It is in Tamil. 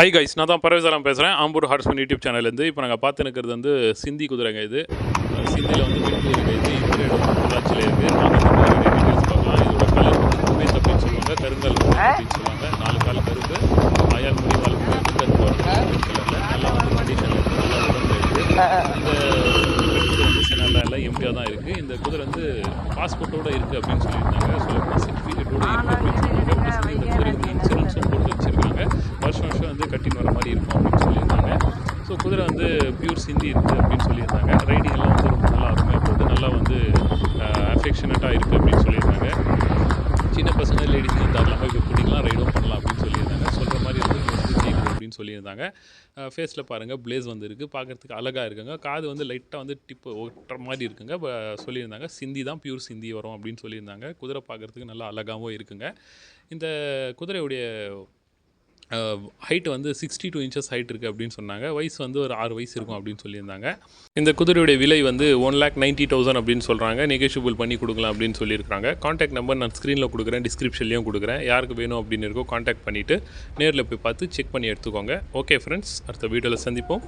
ஹை கைஸ் நான் தான் பரவேசாரம் பேசுகிறேன் ஆம்பூர் ஹார்ஸ்மன் யூடியூப் சேனல்லேருந்து இப்போ நாங்கள் பார்த்து இருக்கிறது வந்து சிந்தி குதிரைங்க இது. சிந்தியில் வந்து பெண் குதிரைங்க இது. இந்த இடம் இருக்குது டீட்டெயில்ஸ் பார்க்கலாம். இதோட கலர் வந்து குபேத் அப்படின்னு சொல்லுவாங்க. கருங்கல் அப்படின்னு சொல்லுவாங்க. நாலு கால் கருப்பு ஆயால் முடி வால் கருப்பு கருப்பு வரும் கலரில் நல்லா வந்து கண்டிஷனில் இருக்குது நல்லா உடம்பு இருக்குது இந்த பெண் குதிரை வந்து செனலில் எல்லாம் எம்டியாக தான் இருக்குது இந்த குதிரை வந்து பாஸ்போர்ட்டோடு இருக்குது அப்படின்னு சொல்லியிருந்தாங்க. சொல்லப்போனால் சர்டிஃபிகேட்டோட இருக்குது அப்படின்னு சொன்னாங்க ப்ளஸ் வந்து இந்த குதிரை வந்து இன்சூரன்ஸும் போட்டு வச்சுருக்காங்க வருஷம் வருஷம் மாதிரி இருக்கும் அப்படின்னு சொல்லியிருந்தாங்க. ஸோ குதிரை வந்து பியூர் சிந்தி இருக்குது அப்படின்னு சொல்லியிருந்தாங்க. ரைடிங் எல்லாம் வந்து ரொம்ப நல்லா அருமையாக போகுது நல்லா வந்து அஃபெக்ஷனட்டாக இருக்குது அப்படின்னு சொல்லியிருந்தாங்க. சின்ன பசங்க லேடிஸ் தாராளமாக இப்போ பிடிக்கலாம் ரைடும் பண்ணலாம் அப்படின்னு சொல்லியிருந்தாங்க. சொல்கிற மாதிரி வந்து கேட்குது அப்படின்னு சொல்லியிருந்தாங்க. ஃபேஸில் பாருங்கள் ப்ளேஸ் வந்து இருக்குது பார்க்குறதுக்கு அழகாக இருக்குங்க. காது வந்து லைட்டாக வந்து டிப்பு ஒட்டுற மாதிரி இருக்குங்க. சொல்லியிருந்தாங்க. சிந்தி தான் பியூர் சிந்தி வரும் அப்படின்னு சொல்லியிருந்தாங்க. குதிரை பார்க்குறதுக்கு நல்லா அழகாகவும் இருக்குங்க. இந்த குதிரையுடைய ஹைட் வந்து சிக்ஸ்டி டூ இன்ச்சஸ் ஹைட் இருக்குது அப்படின்னு சொன்னாங்க. வயசு வந்து ஒரு ஆறு வயசு இருக்கும் அப்படின்னு சொல்லியிருந்தாங்க. இந்த குதிரையுடைய விலை வந்து ஒன் லேக் நைன்ட்டி தௌசண்ட் அப்படின்னு சொல்கிறாங்க நெகோஷியபிள் பண்ணி கொடுக்கலாம் அப்படின்னு சொல்லியிருக்காங்க காண்டாக்ட் நம்பர் நான் ஸ்க்ரீனில் கொடுக்குறேன் டிஸ்கிரிப்ஷன்லையும் கொடுக்குறேன். யாருக்கு வேணும் அப்படின்னு இருக்கோ காண்டாக்ட் பண்ணிவிட்டு நேரில் போய் பார்த்து செக் பண்ணி எடுத்துக்கோங்க. ஓகே ஃப்ரெண்ட்ஸ் அடுத்த வீடியோவில் சந்திப்போம்.